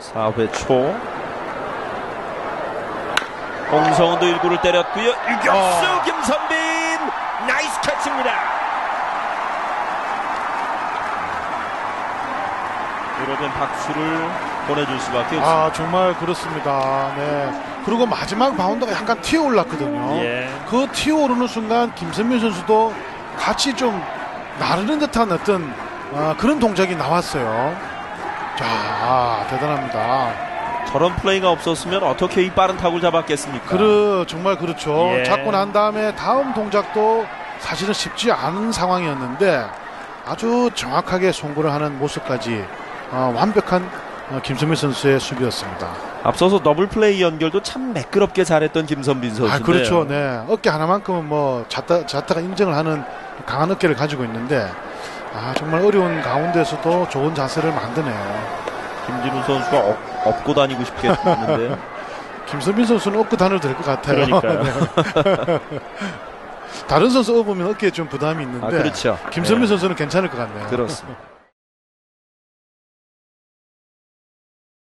4회 초 홍성훈도 1구를 때렸고요. 유격수 어. 김선빈 나이스 캐치입니다. 이러면 박수를 보내줄 수밖에 없습니다. 아 정말 그렇습니다. 네. 그리고 마지막 바운드가 약간 튀어 올랐거든요. 예. 그 튀어 오르는 순간 김선민 선수도 같이 좀 나르는 듯한 어떤 아, 그런 동작이 나왔어요. 자 아, 대단합니다. 저런 플레이가 없었으면 어떻게 이 빠른 타구를 잡았겠습니까? 그르 정말 그렇죠. 예. 잡고 난 다음에 다음 동작도 사실은 쉽지 않은 상황이었는데 아주 정확하게 송구를 하는 모습까지 어, 완벽한 어, 김선민 선수의 수비였습니다. 앞서서 더블 플레이 연결도 참 매끄럽게 잘했던 김선빈 선수인데요. 아, 그렇죠. 네. 어깨 하나만큼은 뭐 자타, 자타가 인정을 하는 강한 어깨를 가지고 있는데 아, 정말 어려운 가운데서도 좋은 자세를 만드네요. 김진우 선수가 업, 업고 다니고 싶겠는데 김선민 선수는 업고 다녀도 될 것 같아요. 그러니까요. 네. 다른 선수 업으면 어깨에 좀 부담이 있는데 아, 그렇죠. 김선민 예. 선수는 괜찮을 것 같네요. 그렇습니다.